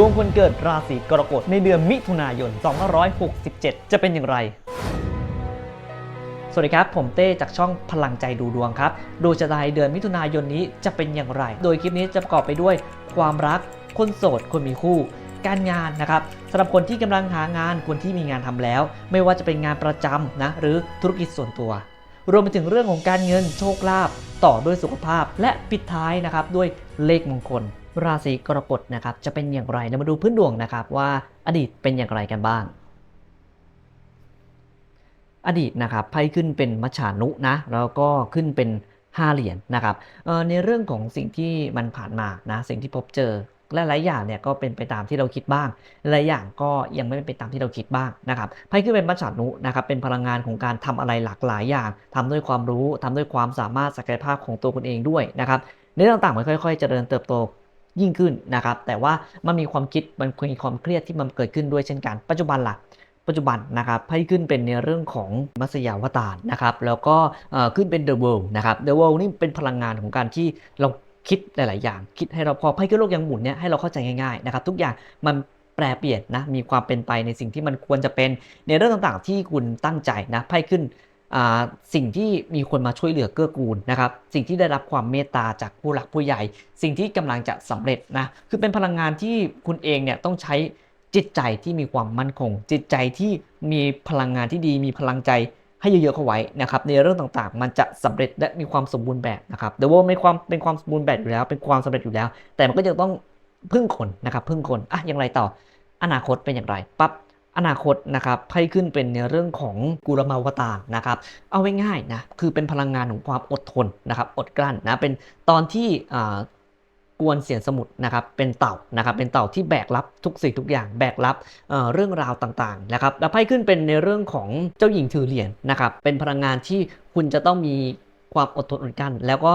ดวงคนเกิดราศีกรกฎในเดือนมิถุนายน 2567 จะเป็นอย่างไร สวัสดีครับ ผมเต้จากช่องพลังใจดูดวงครับดวงชะตาเดือนมิถุนายนนี้จะเป็นอย่างไร โดยคลิปนี้จะประกอบไปด้วย ความรัก คนโสด คนมีคู่ การงานนะครับสำหรับคนที่กำลังหางาน คนที่มีงานทำแล้ว ไม่ว่าจะเป็นงานประจำนะ หรือธุรกิจส่วนตัว รวมไปถึงเรื่องของการเงิน โชคลาภ ต่อด้วยสุขภาพ และปิดท้ายนะครับด้วยเลขมงคล ราศีกรกฎนะครับจะเป็นอย่างไรเรามาดูพื้นดวงนะครับว่าอดีตเป็นอย่างไรกันบ้าง อดีตนะครับไพ่ขึ้นเป็นมัจฉานุนะแล้วก็ขึ้นเป็น5เหรียญนะครับในเรื่องของสิ่งที่มันผ่านมานะสิ่งที่พบเจอและหลายอย่างเนี่ยก็เป็นไปตามที่เราคิดบ้าง หลายอย่างก็ยังไม่เป็นไปตามที่เราคิดบ้างนะครับไพ่ขึ้นเป็นมัจฉานุนะครับ เป็นพลังงานของการทำอะไรหลากหลายอย่างทำด้วยความรู้ทำด้วยความสามารถศักยภาพของตัวคุณเองด้วยนะครับในเรื่องต่างๆมันค่อยๆเจริญเติบโต ยิ่งขึ้นนะครับ แต่ว่ามันมีความคิดมันมีความเครียดที่มันเกิดขึ้นด้วยเช่นกัน ปัจจุบันล่ะปัจจุบันนะครับไพ่ขึ้นเป็นในเรื่องของมัสยาวตารนะครับ แล้วก็ขึ้นเป็น The World นะครับ The World นี่เป็นพลังงานของการที่เราคิดหลาย ๆ อย่าง คิดให้เราพอไพ่ขึ้นโลกยังหมุนเนี่ยให้เราเข้าใจง่าย ๆ นะครับ ทุกอย่างมันแปรเปลี่ยนนะมีความเป็นไปในสิ่งที่มันควรจะเป็นในเรื่องต่าง ๆ ที่คุณตั้งใจนะไพ่ขึ้น สิ่งที่มีคนมาช่วยเหลือเกื้อกูลนะครับ สิ่งที่ได้รับความเมตตาจากผู้หลักผู้ใหญ่ สิ่งที่กำลังจะสำเร็จนะ คือเป็นพลังงานที่คุณเองเนี่ยต้องใช้จิตใจที่มีความมั่นคง จิตใจที่มีพลังงานที่ดี มีพลังใจให้เยอะๆเข้าไว้นะครับ ในเรื่องต่างๆ มันจะสำเร็จและมีความสมบูรณ์แบบนะครับเดวว่าไม่ความเป็นความสมบูรณ์แบบอยู่แล้ว เป็นความสำเร็จอยู่แล้ว แต่มันก็ยังต้องพึ่งคนนะครับ พึ่งคนอะอย่างไรต่อ อนาคตเป็นอย่างไรปั๊บ อนาคตนะครับไพ่ขึ้นเป็นในเรื่องของกุรมาวตารนะครับ เอาไว้ง่ายๆนะคือเป็นพลังงานของความอดทนนะครับอดกลั้นนะเป็นตอนที่อ่ากวนเสียนสมุทรนะครับเป็นเต่านะครับเป็นเต่าที่แบกรับทุกสิ่งทุกอย่างแบกรับเอ่อเรื่องราวต่างๆนะครับแล้วไพ่ขึ้นเป็นในเรื่องของเจ้าหญิงถือเหรียญนะครับเป็นพลังงานที่คุณจะต้องมี ความอดทนอดกั้น แล้วก็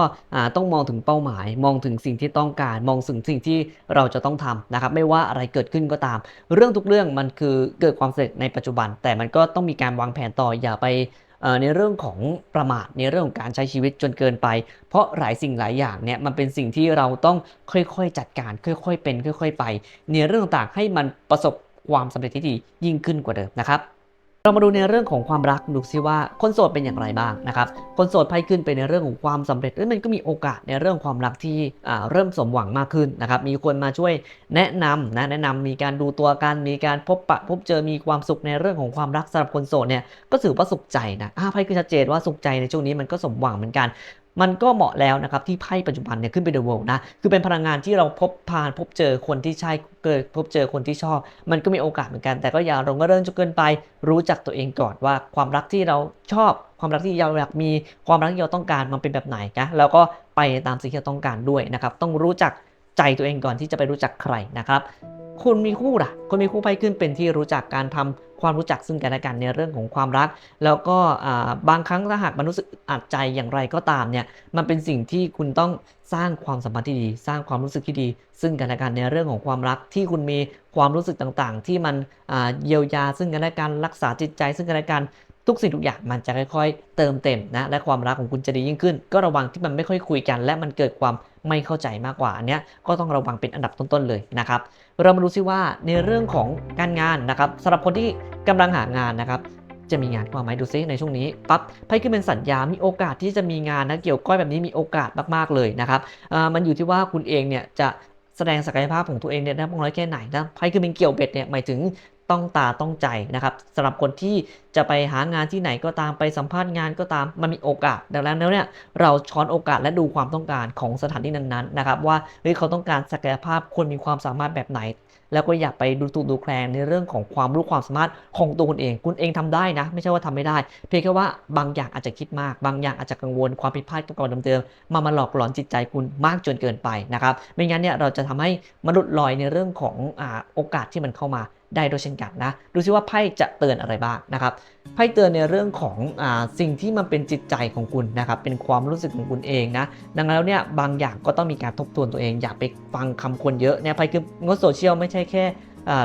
ต้องมองถึงเป้าหมาย มองถึงสิ่งที่ต้องการ มองถึงสิ่งที่เราจะต้องทำนะครับ ไม่ว่าอะไรเกิดขึ้นก็ตาม เรื่องทุกเรื่องมันคือเกิดความสำเร็จในปัจจุบัน แต่มันก็ต้องมีการวางแผนต่ออย่าไปในเรื่องของประมาทในเรื่องของการใช้ชีวิตจนเกินไป เพราะหลายสิ่งหลายอย่างเนี่ยมันเป็นสิ่งที่เราต้องค่อยๆจัดการ ค่อยๆเป็น ค่อย ๆ ไป ในเรื่องต่างๆให้มันประสบความสำเร็จที่ดียิ่งขึ้นกว่าเดิมนะครับ เรามาดูในเรื่องของความรักดูซิว่าคนโสดเป็นอย่างไรบ้างนะครับ คนโสดไพ่ขึ้นไปในเรื่องของความสำเร็จแล้วมันก็มีโอกาสในเรื่องความรักที่เริ่มสมหวังมากขึ้นนะครับ มีคนมาช่วยแนะนำนะแนะนำมีการดูตัวกันมีการพบปะพบเจอมีความสุขในเรื่องของความรักสำหรับคนโสดเนี่ยก็ถือว่าสุขใจนะไพ่ขึ้นชัดเจนว่าสุขใจในช่วงนี้มันก็สมหวังเหมือนกัน มันก็เหมาะแล้วนะครับที่ไพ่ปัจจุบันเนี่ยขึ้นไปเดอะเวิลด์นะคือเป็นพลังงานที่เราพบผ่านพบเจอคนที่ใช่เกิดพบเจอคนที่ชอบ มันก็มีโอกาสเหมือนกัน แต่ก็อย่าลงก็เริ่มจนเกินไป รู้จักตัวเองก่อนว่าความรักที่เราชอบ ความรักที่เราอยากมีความรักที่เราต้องการมันเป็นแบบไหนนะแล้วก็ไปตามสิ่งที่เราต้องการด้วยนะครับต้องรู้จักใจตัวเองก่อนที่จะไปรู้จักใครนะครับ คุณมีคู่ล่ะ คนมีคู่ไพ่ขึ้นเป็นที่รู้จักการทำความรู้จักซึ่งกันและกันในเรื่องของความรัก แล้วก็บางครั้งถ้าหากมันรู้สึกอัดใจอย่างไรก็ตามเนี่ย มันเป็นสิ่งที่คุณต้องสร้างความสัมพันธ์ที่ดี สร้างความรู้สึกที่ดี ซึ่งกันและกันในเรื่องของความรักที่คุณมีความรู้สึกต่างๆ ที่มันเยียวยาซึ่งกันและกันรักษาจิตใจซึ่งกันและกัน ทุกสิ่งทุกอย่างมันจะค่อยๆ เติมเต็มนะและความรักของคุณจะดียิ่งขึ้น ก็ระวังที่มันไม่ค่อยคุยกัน และมันเกิดความไม่เข้าใจมากกว่าอันเนี้ยก็ต้องระวังเป็นอันดับต้นๆเลยนะครับเรามาดูซิว่าในเรื่องของการงานนะครับสำหรับคนที่กำลังหางานนะครับจะมีงานเข้ามาไหมดูซิในช่วงนี้ปั๊บไพ่ขึ้นเป็นสัญญา มีโอกาสที่จะมีงานนะเกี่ยวก้อยแบบนี้มีโอกาสมากๆเลยนะครับอ่ามันอยู่ที่ว่าคุณเองเนี่ยจะแสดงศักยภาพของตัวเองเนี่ยได้มากน้อยแค่ไหนนะไพ่ขึ้นเป็นเกี่ยวเบ็ดเนี่ยหมายถึง ต้องตาต้องใจนะครับสำหรับคนที่จะไปหางานที่ไหนก็ตามไปสัมภาษณ์งานก็ตามมันมีโอกาสดังนั้นแล้วเนี่ยเราช้อนโอกาสและดูความต้องการของสถานที่นั้นๆนะครับว่าเฮ้ยเขาต้องการศักยภาพคนมีความสามารถแบบไหน แล้วก็อย่าไปดูถูกดูแคลนในเรื่องของความรู้ความสามารถของตัวคุณเอง คุณเองทำได้นะ ไม่ใช่ว่าทำไม่ได้ เพียงแค่ว่าบางอย่างอาจจะคิดมาก บางอย่างอาจจะกังวลความผิดพลาดเก่าๆเดิมๆมามาหลอกหลอนจิตใจคุณมากจนเกินไปนะครับไม่งั้นเนี่ยเราจะทำให้มนุษย์ลอยในเรื่องของอโอกาสที่มันเข้ามา ได้ด้วยเช่นกันนะ ดูซิว่าไพ่จะเตือนอะไรบ้างนะครับ ไพ่เตือนในเรื่องของอสิ่งที่มันเป็นจิตใจของคุณนะครับ เป็นความรู้สึกของคุณเองนะ ดังนั้นแล้วเนี่ยบางอย่างก็ต้องมีการทบทวนตัวเอง อย่าไปฟังคำคนเยอะเนี่ยไพ่คืองดโซเชียลไม่ใช่แค่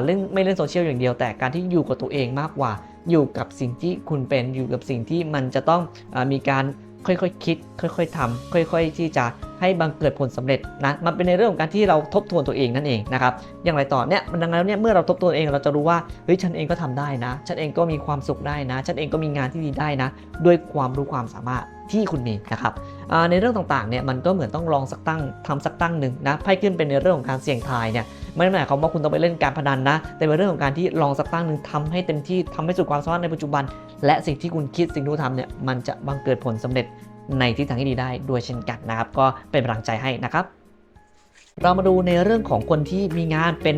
เล่นไม่เล่นโซเชียลอย่างเดียว แต่การที่อยู่กับตัวเองมากกว่า อยู่กับสิ่งที่คุณเป็น อยู่กับสิ่งที่มันจะต้องอมีการ ค่อยๆคคิด ค่อยๆทำค่อยๆ ที่จะให้บังเกิดผลสำเร็จนะมันเป็นในเรื่องของการที่เราทบทวนตัวเองนั่นเองนะครับอย่างไรต่อเนี่ยมันดังนั้นเนี่ยเมื่อเราทบทวนเองเราจะรู้ว่าเฮ้ยฉันเองก็ทำได้นะ ฉันเองก็มีความสุขได้นะ ฉันเองก็มีงานที่ดีได้นะ ด้วยความรู้ความสามารถที่คุณมีนะครับในเรื่องต่างๆเนี่ยมันก็เหมือนต้องลองสักตั้งทำสักตั้งหนึ่งนะไพ่ขึ้นเป็นในเรื่องของการเสี่ยงทายเนี่ย ไม่ได้หมายความว่าคุณต้องไปเล่นการพนันนะ แต่เป็นเรื่องของการที่ลองสักตั้งหนึ่งทำให้เต็มที่ทำให้สุดความสามารถในปัจจุบัน และสิ่งที่คุณคิดสิ่งที่คุณทำเนี่ยมันจะบังเกิดผลสำเร็จในทิศทางที่ดีได้ด้วยเช่นกันนะครับ ก็เป็นกำลังใจให้นะครับ เรามาดูในเรื่องของคนที่มีงานเป็น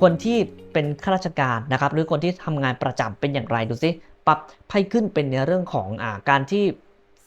คนที่เป็นข้าราชการนะครับ หรือคนที่ทำงานประจำเป็นอย่างไรดูซิปรับไพ่ขึ้นเป็นในเรื่องของอาการที่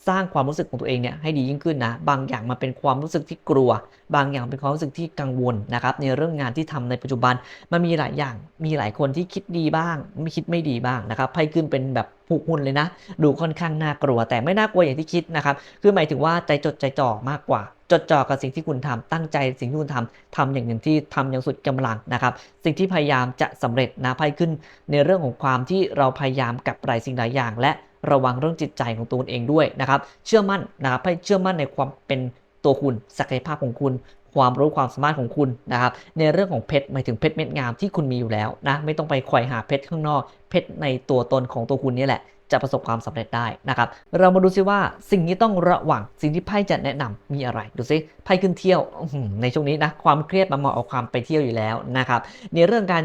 สร้างความรู้สึกของตัวเองเนี่ยให้ดียิ่งขึ้นนะ บางอย่างมันเป็นความรู้สึกที่กลัว บางอย่างเป็นความรู้สึกที่กังวลนะครับในเรื่องงานที่ทำในปัจจุบัน มันมีหลายอย่าง มีหลายคนที่คิดดีบ้าง ไม่คิดไม่ดีบ้างนะครับไพ่ขึ้นเป็นแบบผูกหุ่นเลยนะ ดูค่อนข้างน่ากลัว แต่ไม่น่ากลัวอย่างที่คิดนะครับ คือหมายถึงว่าใจจดใจจ่อมากกว่า จดจ่อกับสิ่งที่คุณทำตั้งใจสิ่งที่คุณทำทำอย่างหนึ่งที่ทำอย่างสุดกำลังนะครับ สิ่งที่พยายามจะสำเร็จนะไพ่ขึ้นในเรื่องของความที่เราพยายามกับหลายสิ่งหลายอย่าง และ ระวังเรื่องจิตใจของตัวเองด้วยนะครับ เชื่อมั่นนะครับให้เชื่อมั่นในความเป็นตัวคุณศักยภาพของคุณความรู้ความสามารถของคุณนะครับในเรื่องของเพชรหมายถึงเพชรเม็ดงามที่คุณมีอยู่แล้วนะไม่ต้องไปไขว่หาเพชรข้างนอก เพชรในตัวตนของตัวคุณนี่แหละ จะประสบความสำเร็จได้นะครับ เรามาดูซิว่าสิ่งที่ต้องระวังสิ่งที่ไพ่จะแนะนำมีอะไรดูซิไพ่ขึ้นเที่ยวในช่วงนี้นะความเครียดมันมาะเอาความไปเที่ยวอยู่แล้วนะครับในเรื่องการ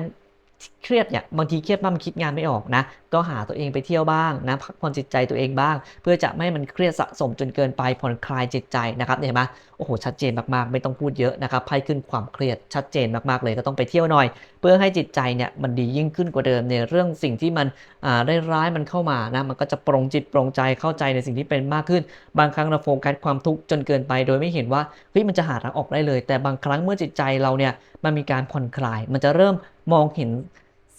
เครียดเนี่ยบางทีเครียดมากมันคิดงานไม่ออกนะ ก็หาตัวเองไปเที่ยวบ้างนะพักผ่อนจิตใจตัวเองบ้าง เพื่อจะไม่ให้มันเครียดสะสมจนเกินไปผ่อนคลายจิตใจนะครับเห็นไหมโอ้โหชัดเจนมากๆ ไม่ต้องพูดเยอะนะครับไพ่ขึ้นความเครียดชัดเจนมากๆเลยก็ต้องไปเที่ยวหน่อย เพื่อให้จิตใจเนี่ยมันดียิ่งขึ้นกว่าเดิมในเรื่องสิ่งที่มันอ่าได้ร้ายมันเข้ามานะมันก็จะปรงจิตปรงใจเข้าใจในสิ่งที่เป็นมากขึ้น บางครั้งเราโฟกัสความทุกข์จนเกินไป โดยไม่เห็นว่าเฮ้ยมันจะหาทางออกได้เลย แต่บางครั้งเมื่อจิตใจเราเนี่ยมันมีการผ่อนคลาย มันจะเริ่ม มองเห็น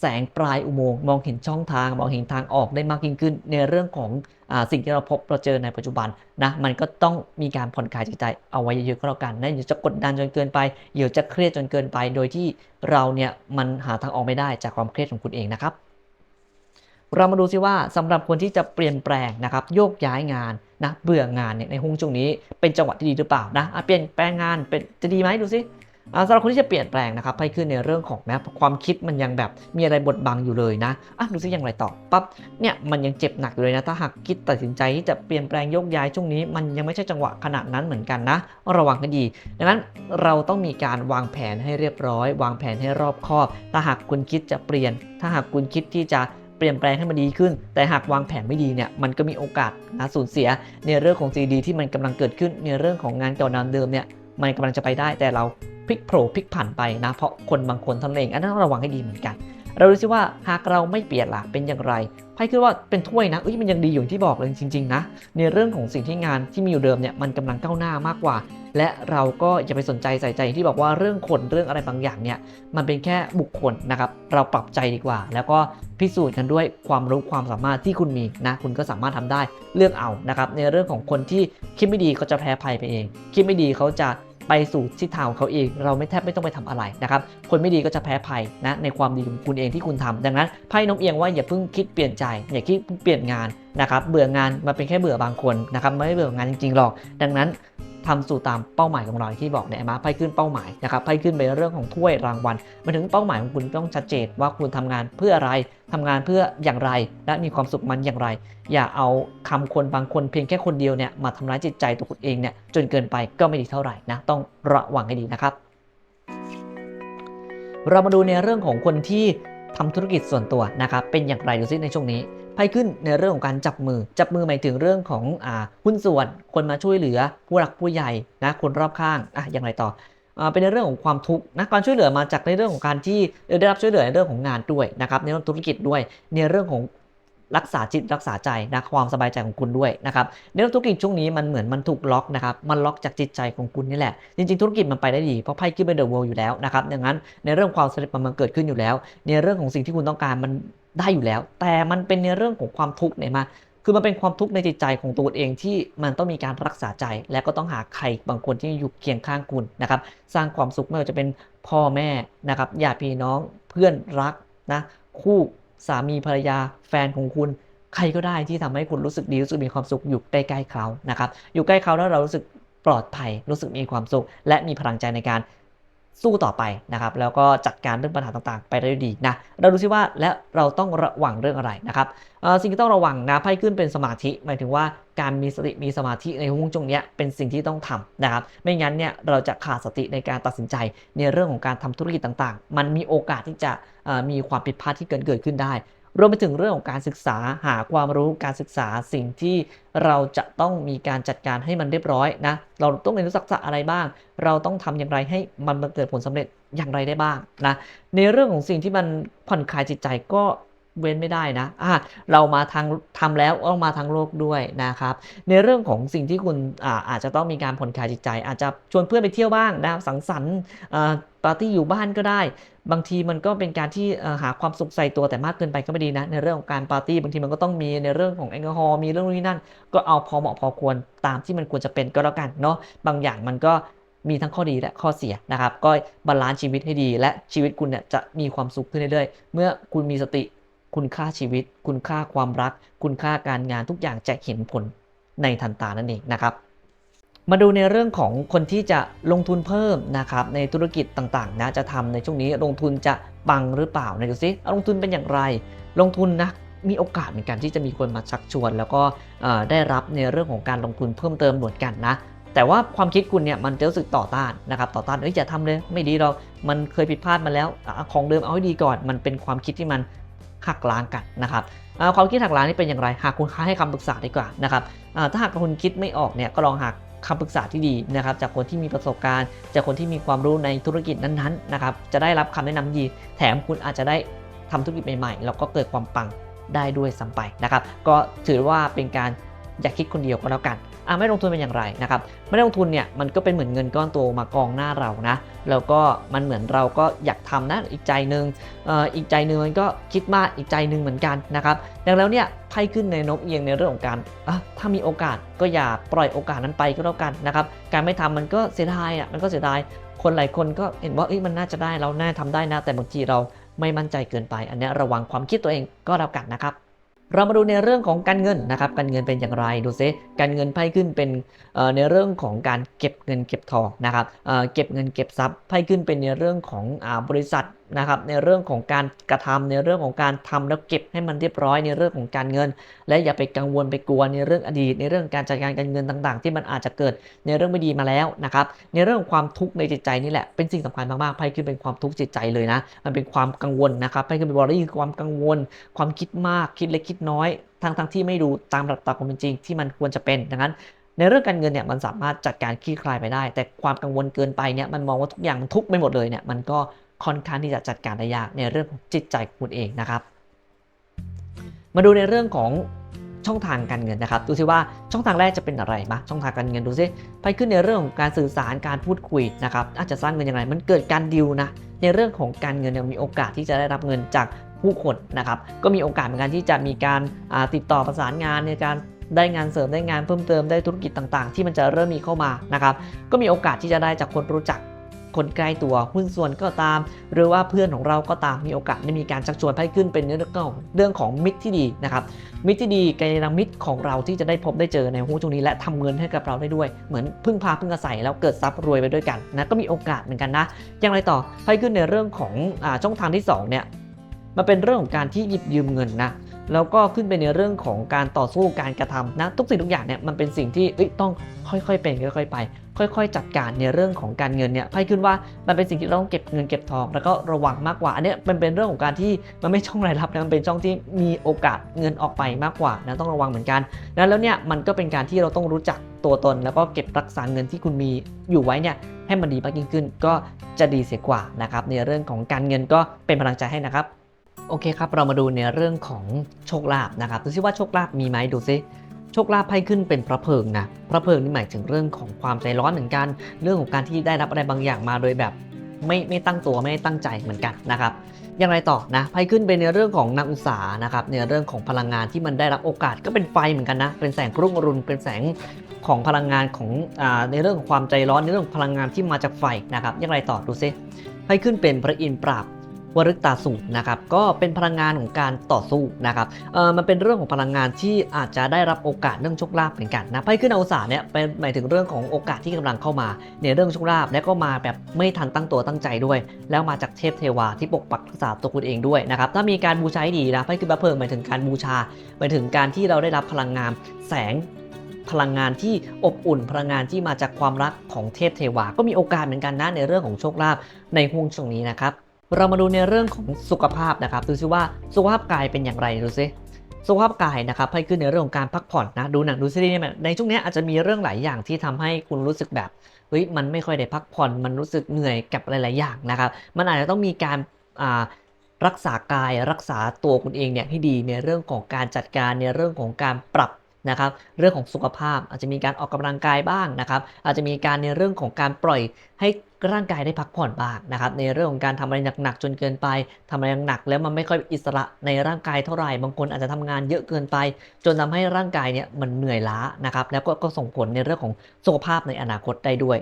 แสงปลายอุโมงค์มองเห็นช่องทาง มองเห็นทางออกได้มากยิ่งขึ้น ในเรื่องของอสิ่งที่เราพบเราเจอในปัจจุบันนะมันก็ต้องมีการผ่อนคลายจิตใจเอาไว้เยอะๆก็แล้วกันนะอย่าจะกดดันจนเกินไปเดี๋ยวจะเครียดจนเกินไป โดยที่เราเนี่ยมันหาทางออกไม่ได้จากความเครียดของคุณเองนะครับ เรามาดูซิว่าสำหรับคนที่จะเปลี่ยนแปลงนะครับโยกย้ายงานนะเบื่องานเนี่ยในหุ้งช่วงนี้เป็นจังหวะที่ดีหรือเปล่านะเปลี่ยนแปลงงานเป็นจะดีไหมดูซิ สำหรับคนที่จะเปลี่ยนแปลงนะครับให้ขึ้นในเรื่องของนะความคิดมันยังแบบมีอะไรบดบังอยู่เลยนะอะดูซิอย่างไรต่อปั๊บเนี่ยมันยังเจ็บหนักอยู่เลยนะถ้าหากคิดตัดสินใจที่จะเปลี่ยนแปลงยกย้ายช่วงนี้ มันยังไม่ใช่จังหวะขนาดนั้นเหมือนกันนะ ระวังให้ดี ดังนั้นเราต้องมีการวางแผนให้เรียบร้อย วางแผนให้รอบคอบ ถ้าหากคุณคิดจะเปลี่ยน ถ้าหากคุณคิดที่จะเปลี่ยนแปลงให้มันดีขึ้น แต่หากวางแผนไม่ดีเนี่ย มันก็มีโอกาสนะสูญเสียในเรื่องของซีดีที่มันกำลังเกิดขึ้นในเรื่องของงานเก่านานเดิมเนี่ย มันกำลังจะไปได้แต่เราพลิกโผล่พลิกผันไปนะ เพราะคนบางคนท่านเอง อันนั้นต้องระวังให้ดีเหมือนกัน เราดูซิว่าหากเราไม่เปลี่ยนล่ะเป็นอย่างไรไพ่คิดว่าเป็นถ้วยนะเอ้ยมันยังดีอยู่ที่บอกเลยจริง ๆ นะ ในเรื่องของสิ่งที่งานที่มีอยู่เดิมเนี่ยมันกำลังก้าวหน้ามากกว่า และเราก็อย่าไปสนใจใส่ใจที่บอกว่าเรื่องคนเรื่องอะไรบางอย่างเนี่ยมันเป็นแค่บุคคลนะครับ เราปรับใจดีกว่า แล้วก็พิสูจน์กันด้วยความรู้ความสามารถที่คุณมีนะคุณก็สามารถทำได้เลือกเอานะครับ ในเรื่องของคนที่คิดไม่ดีเขาจะแพ้ภัยไปเอง คิดไม่ดีเขาจะไปสู่ทิศทางของเขาเอง เราไม่แทบไม่ต้องไปทำอะไรนะครับ คนไม่ดีก็จะแพ้ภัยนะในความดีของคุณเองที่คุณทำดังนั้นไพ่นกเอียงว่าอย่าเพิ่งคิดเปลี่ยนใจ อย่าคิดเปลี่ยนงานนะครับ เบื่องานมันเป็นแค่เบื่อบางคนนะครับ ไม่ได้เบื่องานจริงๆหรอก ดังนั้น ทำสู่ตามเป้าหมายของเราที่บอกเนี่ยมาไพ่ขึ้นเป้าหมายนะครับไพ่ขึ้นเป็นเรื่องของถ้วยรางวัลมาถึงเป้าหมายของคุณต้องชัดเจนว่าคุณทำงานเพื่ออะไรทำงานเพื่ออย่างไร และมีความสุขมันอย่างไร อย่าเอาคำคนบางคนเพียงแค่คนเดียวเนี่ยมาทำร้ายจิตใจตัวคุณเองเนี่ยจนเกินไปก็ไม่ดีเท่าไหร่นะต้องระวังให้ดีนะครับเรามาดูในเรื่องของคนที่ทำธุรกิจส่วนตัวนะครับเป็นอย่างไรดูซิในช่วงนี้ ไพ่ขึ้นในเรื่องของการจับมือ จับมือหมายถึงเรื่องของอ่าหุ้นส่วน คนมาช่วยเหลือ ผู้หลักผู้ใหญ่นะคนรอบข้างอะอย่างไรต่ออเป็นในเรื่องของความทุกข์นะการช่วยเหลือมาจากในเรื่องของการที่ได้รับช่วยเหลือในเรื่องของงานด้วยนะครับในเรื่องธุรกิจด้วยในเรื่องของรักษาจิตรักษาใจนะความสบายใจของคุณด้วยนะครับในเรื่องธุรกิจช่วงนี้มันเหมือนมันถูกล็อกนะครับมันล็อกจากจิตใจของคุณนี่แหละ จริงๆธุรกิจมันไปได้ดีเพราะไพ่ขึ้นเป็นเดอะเวิลด์อยู่แล้วนะครับดังนั้นในเรื่องความสำเร็จมันมันเกิดขึ้นอยู่แล้ว ในเรื่องของสิ่งที่คุณต้องการมัน ได้อยู่แล้ว แต่มันเป็นในเรื่องของความทุกข์เนี่ยมาคือมันเป็นความทุกข์ในจิตใจของตัวเองที่มันต้องมีการรักษาใจ และก็ต้องหาใครบางคนที่อยู่เคียงข้างคุณนะครับ สร้างความสุขไม่ว่าจะเป็นพ่อแม่นะครับญาติพี่น้องเพื่อนรักนะคู่สามีภรรยาแฟนของคุณ ใครก็ได้ที่ทำให้คุณรู้สึกดีรู้สึกมีความสุขอยู่ใกล้ๆเขานะครับอยู่ใกล้เขาแล้วเรารู้สึกปลอดภัยรู้สึกมีความสุข และมีพลังใจในการ สู้ต่อไปนะครับแล้วก็จัดการเรื่องปัญหาต่างๆ ไปได้ดีนะเราดูซิว่าและเราต้องระวังเรื่องอะไรนะครับสิ่งที่ต้องระวังนะไพ่ขึ้นเป็นสมาธิหมายถึงว่าการมีสติมีสมาธิในห่วงช่วงเนี้ยเป็นสิ่งที่ต้องทำนะครับ ไม่งั้นเนี่ยเราจะขาดสติในการตัดสินใจในเรื่องของการทำธุรกิจต่างๆ มันมีโอกาสที่จะมีความผิดพลาดที่เกิดเกิดขึ้นได้ รวมไปถึงเรื่องของการศึกษาหาความรู้การศึกษาสิ่งที่เราจะต้องมีการจัดการให้มันเรียบร้อยนะเราต้องเรียนรู้ทักษะอะไรบ้าง เราต้องทำอย่างไรให้มันเกิดผลสำเร็จอย่างไรได้บ้างนะในเรื่องของสิ่งที่มันผ่อนคลายจิตใจก็ เว้นไม่ได้นะอะเรามาทางทำแล้วต้องมาทางโลกด้วยนะครับ ในเรื่องของสิ่งที่คุณอาอาจจะต้องมีการผ่อนคลายจิตใจ อาจจะชวนเพื่อนไปเที่ยวบ้างนะสังสรรค์ปาร์ตี้อยู่บ้านก็ได้ บางทีมันก็เป็นการที่หาความสุขใส่ตัวแต่มากเกินไปก็ไม่ดีนะ ในเรื่องของการปาร์ตี้บางทีมันก็ต้องมีในเรื่องของแอลกอฮอล์มีเรื่องนู้นั่น ก็เอาพอเหมาะพอควรตามที่มันควรจะเป็นก็แล้วกันเนาะบางอย่างมันก็มีทั้งข้อดีและข้อเสียนะครับ ก็บาลานซ์ชีวิตให้ดี และชีวิตคุณเนี่ยจะมีความสุขขึ้นเรื่อยๆเมื่อคุณมีสติ คุณค่าชีวิต คุณค่าความรัก คุณค่าการงานทุกอย่างจะเห็นผลในทันตานั่นเองนะครับมาดูในเรื่องของคนที่จะลงทุนเพิ่มนะครับในธุรกิจต่างๆนะจะทำในช่วงนี้ลงทุนจะปังหรือเปล่านะดูซิลงทุนเป็นอย่างไร ลงทุนนะมีโอกาสเหมือนกันที่จะมีคนมาชักชวน แล้วก็ได้รับในเรื่องของการลงทุนเพิ่มเติมเหมือนกันนะแต่ว่าความคิดคุณเนี่ยมันจะรู้สึกต่อต้านนะครับต่อต้านเอ้ยอย่าทำเลยไม่ดีเรา มันเคยผิดพลาดมาแล้วอของเดิมเอาให้ดีก่อน มันเป็นความคิดที่มัน หักล้างกันนะครับความคิดหักล้างนี่เป็นอย่างไร หากคุณค่าให้คำปรึกษาดีกว่านะครับถ้าหากคุณคิดไม่ออกเนี่ยก็ลองหาคำปรึกษาที่ดีนะครับจากคนที่มีประสบการณ์ จากคนที่มีความรู้ในธุรกิจนั้นๆนะครับจะได้รับคำแนะนำดีแถมคุณอาจจะได้ทำธุรกิจใหม่ๆแล้วก็เกิดความปังได้ด้วยซ้ำไปนะครับก็ถือว่าเป็นการอย่าคิดคนเดียวก็แล้วกัน อะไม่ลงทุนเป็นอย่างไรนะครับไม่ลงทุนเนี่ยมันก็เป็นเหมือนเงินก้อนโตมากองหน้าเรานะแล้วก็มันเหมือนเราก็อยากทำนะอีกใจหนึ่งอีกใจหนึ่งมันก็คิดมากอีกใจหนึ่งเหมือนกันนะครับดังแล้วเนี่ยไพ่ขึ้นในนกเอียงในเรื่องของการถ้ามีโอกาสก็อย่าปล่อยโอกาสนั้นไปก็แล้วกันนะครับการไม่ทำมันก็เสียดายอะมันก็เสียดายคนหลายคนก็เห็นว่าเอ้ยมันน่าจะได้เราน่าทำได้นะแต่บางทีเราไม่มั่นใจเกินไป อันนี้ระวังความคิดตัวเองก็แล้วกันนะครับ เรามาดูในเรื่องของการเงินนะครับ การเงินเป็นอย่างไรดูซิการเงินไพ่ขึ้นเป็นในเรื่องของการเก็บเงินเก็บทองนะครับเก็บเงินเก็บทรัพย์ไพ่ขึ้นเป็นในเรื่องของบริษัท นะครับในเรื่องของการกระทำในเรื่องของการทำแล้วเก็บให้มันเรียบร้อยในเรื่องของการเงิน และอย่าไปกังวลไปกลัวในเรื่องอดีต ในเรื่องการจัดการการเงินต่าง ๆ ที่มันอาจจะเกิดในเรื่องไม่ดีมาแล้วนะครับในเรื่องของความทุกข์ในจิตใจนี่แหละเป็นสิ่งสำคัญมากๆไพ่ขึ้นเป็นความทุกข์จิตใจเลยนะ มันเป็นความกังวลนะครับไพ่ขึ้นเป็นบอดี้คือความกังวล ความคิดมากคิดเล็กคิดน้อยทั้งทั้งที่ไม่ดูตามหลักตามความเป็นจริงที่มันควรจะเป็นดังนั้นในเรื่องการเงินเนี่ยมันสามารถจัดการคลี่คลายไปได้ แต่ความกังวลเกินไปเนี่ยมันมองว่าทุกอย่างมันทุกข์ไปหมดเลยเนี่ยมันก็ ค่อนข้างที่จะจัดการได้ยากในเรื่องของจิตใจของคุณเองนะครับ มาดูในเรื่องของช่องทางการเงินนะครับดูซิว่าช่องทางแรกจะเป็นอะไรมาช่องทางการเงินดูซิไปขึ้นในเรื่องของการสื่อสารการพูดคุยนะครับอาจจะสร้างเงินย่างไรมันเกิดการดิวนะในเรื่องของการเงินมีโอกาสที่จะได้รับเงินจากผู้คนนะครับก็มีโอกาสเหมือนกันที่จะมีการติดต่อประสานงานในการได้งานเสริมได้งานเพิ่มเติมได้ธุรกิจต่างๆ ที่มันจะเริ่มมีเข้ามานะครับก็มีโอกาสที่จะได้จากคนรู้จัก คนใกล้ตัวหุ้นส่วนก็ตาม หรือว่าเพื่อนของเราก็ตามมีโอกาสได้มีการชักชวนให้ขึ้นเป็นเรื่องของเรื่องของมิตรที่ดีนะครับมิตรที่ดีกัลยาณมิตรของเราที่จะได้พบได้เจอในหุ้นช่วงนี้และทำเงินให้กับเราได้ด้วย เหมือนพึ่งพาพึ่งอาศัยแล้วเกิดทรัพย์รวยไปด้วยกันนะก็มีโอกาสเหมือนกันนะอย่างไรต่อให้ขึ้นในเรื่องของอช่องทางที่สองเนี่ยมันเป็นเรื่องของการที่หยิบยืมเงินนะ แล้วก็ขึ้นไปในเรื่องของการต่อสู้การกระทำนะทุกสิ่งทุกอย่างเนี่ยมันเป็นสิ่งที่ต้องค่อยๆเป็นค่อยๆไป ค่อย ๆ จัดการในเรื่องของการเงินเนี่ยไพ่ขึ้นว่ามันเป็นสิ่งที่เราต้องเก็บเงินเก็บทอง แล้วก็ระวังมากกว่าอันเนี้ยมันเป็นเรื่องของการที่มันไม่ช่องรายรับนะมันเป็นช่องที่มีโอกาสเงินออกไปมากกว่านะต้องระวังเหมือนกันนะแล้วเนี่ยมันก็เป็นการที่เราต้องรู้จักตัวตน แล้วก็เก็บรักษาเงินที่คุณมีอยู่ไว้เนี่ยให้มันดีมากยิ่งขึ้น ก็จะดีเสียกว่านะครับในเรื่องของการเงินก็เป็นพลังใจให้นะครับ โอเคครับ เรามาดูในเรื่องของโชคลาภนะครับดูซิว่าโชคลาภมีไหมดูซิโชคลาภไพ่ขึ้นเป็นพระเพิงนะพระเพิงนี่หมายถึงเรื่องของความใจร้อนเหมือนกัน เรื่องของการที่ได้รับอะไรบางอย่างมาโดยแบบไม่ไม่ตั้งตัวไม่ได้ตั้งใจเหมือนกันนะครับอย่างไรต่อนะไพ่ขึ้นเป็นในเรื่องของนักอุตสาหนะครับในเรื่องของพลังงานที่มันได้รับโอกาสก็เป็นไฟเหมือนกันนะเป็นแสงรุ่งอรุณเป็นแสงของพลังงานของอในเรื่องของความใจร้อนในเรื่องของพลังงานที่มาจากไฟนะครับอย่างไรต่อดูซิไพ่ขึ้นเป็นพระอินทร์ปราบ วรึกตาสูตรนะครับก็เป็นพลังงานของการต่อสู้นะครับเออมันเป็นเรื่องของพลังงานที่อาจจะได้รับโอกาสเรื่องโชคลาภเหมือนกันนะไพ่ขึ้นอวสาเนี่ยเป็นหมายถึงเรื่องของโอกาสที่กำลังเข้ามาในเรื่องโชคลาภและก็มาแบบไม่ทันตั้งตัวตั้งใจด้วย แล้วมาจากเทพเทวาที่ปกปักรักษาตัวคุณเองด้วยนะครับถ้ามีการบูชาดีนะไพ่ขึ้นพระเพิงหมายถึงการบูชาหมายถึงการที่เราได้รับพลังงานแสงพลังงานที่อบอุ่นพลังงานที่มาจากความรักของเทพเทวา ก็มีโอกาสเหมือนกันนะในเรื่องของโชคลาภในห่วงช่วงนี้นะครับ เรามาดูในเรื่องของสุขภาพนะครับดูซิว่าสุขภาพกายเป็นอย่างไรดูซิสุขภาพกายนะครับให้ขึ้นในเรื่องของการพักผ่อนนะดูหนังดูซีรีส์เนี่ยในช่วงนี้อาจจะมีเรื่องหลายอย่างที่ทำให้คุณรู้สึกแบบเฮ้ยมันไม่ค่อยได้พักผ่อน มันรู้สึกเหนื่อยกับหลาย ๆ อย่างนะครับ มันอาจจะต้องมีการรักษากายรักษาตัวคุณเองเนี่ยให้ดีในเรื่องของการจัดการในเรื่องของการปรับนะครับเรื่องของสุขภาพอาจจะมีการออกกำลังกายบ้างนะครับอาจจะมีการในเรื่องของการปล่อยให้ ร่างกายได้พักผ่อนบ้างนะครับในเรื่องของการทำอะไรหนักๆจนเกินไปทำอะไรหนักแล้วมันไม่ค่อยอิสระในร่างกายเท่าไหร่บางคนอาจจะทำงานเยอะเกินไป จนทำให้ร่างกายเนี่ยมันเหนื่อยล้านะครับแล้วก็ก็ส่งผลในเรื่องของสุขภาพในอนาคตได้ด้วย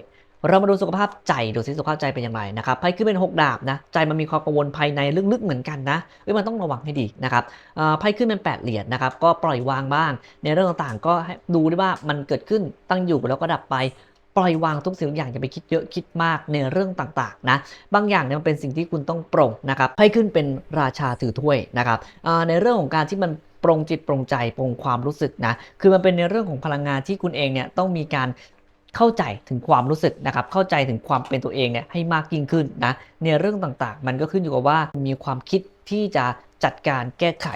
เรามาดูสุขภาพใจดูสิสุขภาพใจเป็นอย่างไรนะครับไพ่ขึ้นเป็นหกดาบนะใจมันมีความกังวลภายในลึกๆเหมือนกันนะเฮ้ยมันต้องระวังให้ดีนะครับไพ่ขึ้นเป็นแปดเหรียญนะครับก็ปล่อยวางบ้าง ในเรื่องต่างๆ ก็ดูได้ว่ามันเกิดขึ้นตั้งอยู่แล้วก็ดับไป ปล่อยวางทุกสิ่งทุกอย่างอย่าไปคิดเยอะคิดมากในเรื่องต่างๆนะบางอย่างเนี่ยมันเป็นสิ่งที่คุณต้องปรงนะครับให้ขึ้นเป็นราชาถือถ้วยนะครับในเรื่องของการที่มันปรงจิตปรงใจปรงความรู้สึกนะคือมันเป็นในเรื่องของพลังงานที่คุณเองเนี่ยต้องมีการเข้าใจถึงความรู้สึกนะครับ เข้าใจถึงความเป็นตัวเองเนี่ยให้มากยิ่งขึ้นนะในเรื่องต่างๆ มันก็ขึ้นอยู่กับว่ามีความคิดที่จะ จัดการแก้ไข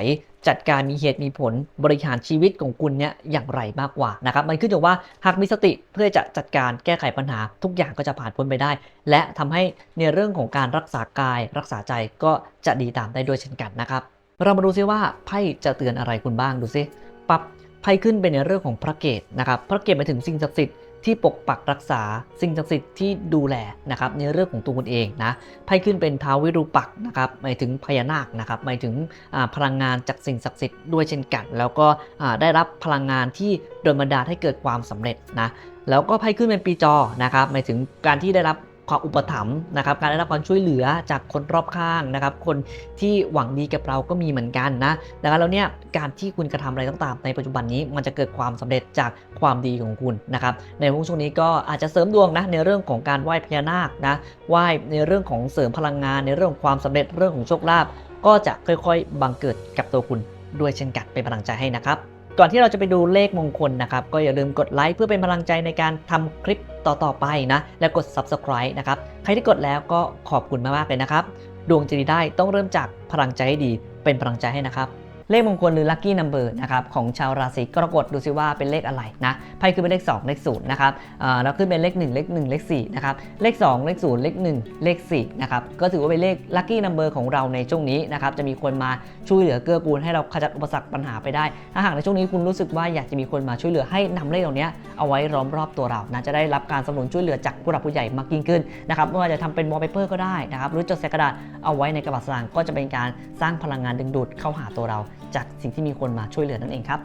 จัดการมีเหตุมีผลบริหารชีวิตของคุณเนี่ยอย่างไรมากกว่านะครับมันขึ้นอยู่ว่าหากมีสติเพื่อจะจัดการแก้ไขปัญหา ทุกอย่างก็จะผ่านพ้นไปได้ และทำให้ในเรื่องของการรักษากาย รักษาใจก็จะดีตามได้ด้วยเช่นกันนะครับ เรามาดูซิว่าไพ่จะเตือนอะไรคุณบ้างดูซิปับไพ่ขึ้นเป็นในเรื่องของพระเกตนะครับพระเกตหมายถึงสิ่งศักดิ์สิทธิ์ ที่ปกปักรักษาสิ่งศักดิ์สิทธิ์ที่ดูแลนะครับในเรื่องของตัวคุณเองนะไพ่ขึ้นเป็นท้าววิรูปักนะครับหมายถึงพญานาคนะครับหมายถึงพลังงานจากสิ่งศักดิ์สิทธิ์ด้วยเช่นกัน แล้วก็ได้รับพลังงานที่โดนบันดาลให้เกิดความสำเร็จนะแล้วก็ไพ่ขึ้นเป็นปีจอนะครับหมายถึงการที่ได้รับ ความอุปถัมภ์นะครับการได้รับความช่วยเหลือจากคนรอบข้างนะครับ คนที่หวังดีกับเราก็มีเหมือนกันนะดังนั้นแล้วเนี่ยการที่คุณกระทำอะไรต่างๆในปัจจุบันนี้มันจะเกิดความสำเร็จจากความดีของคุณนะครับในช่วงนี้ก็อาจจะเสริมดวงนะในเรื่องของการไหว้พญานาคนะไหว้ในเรื่องของเสริมพลังงาน ในเรื่องของความสำเร็จเรื่องของโชคลาภก็จะค่อยๆ บังเกิดกับตัวคุณด้วยเช่นกันเป็นกำลังใจให้นะครับ ก่อนที่เราจะไปดูเลขมงคลนะครับ ก็อย่าลืมกดไลค์เพื่อเป็นพลังใจในการทำคลิปต่อๆไปนะ และกด Subscribe นะครับ ใครที่กดแล้วก็ขอบคุณมากๆเลยนะครับ ดวงจะดีได้ต้องเริ่มจากพลังใจให้ดี เป็นพลังใจให้นะครับ เลขมงคลหรือ Lucky Number นะครับของชาวราศีกรกฎดูซิว่าเป็นเลขอะไรนะไพ่คือเป็นเลข 2 เลข0นะครับอ่าแล้วขึ้นเป็นเลข 1 เลข 1 เลข4นะครับเลข 2 เลข 0 เลข 1 เลข4นะครับก็ถือว่าเป็นเลข Lucky Number ของเราในช่วงนี้นะครับจะมีคนมาช่วยเหลือเกื้อกูลให้เราขจัดอุปสรรคปัญหาไปได้ ถ้าหากในช่วงนี้คุณรู้สึกว่าอยากจะมีคนมาช่วยเหลือให้นำเลขเหล่านี้เอาไว้ล้อมรอบตัวเรานะจะได้รับการสนับสนุนช่วยเหลือจากผู้หลักผู้ใหญ่มากยิ่งขึ้นนะครับไม่ว่าจะทำเป็นวอลเปเปอร์ก็ได้นะครับหรือจดใส่กระดาษเอาไว้ในกระบะสตางค์ก็จะเป็นการสร้างพลังงานดึงดูดเข้าหาตัวเรา จากสิ่งที่มีคนมาช่วยเหลือนั่นเองครับ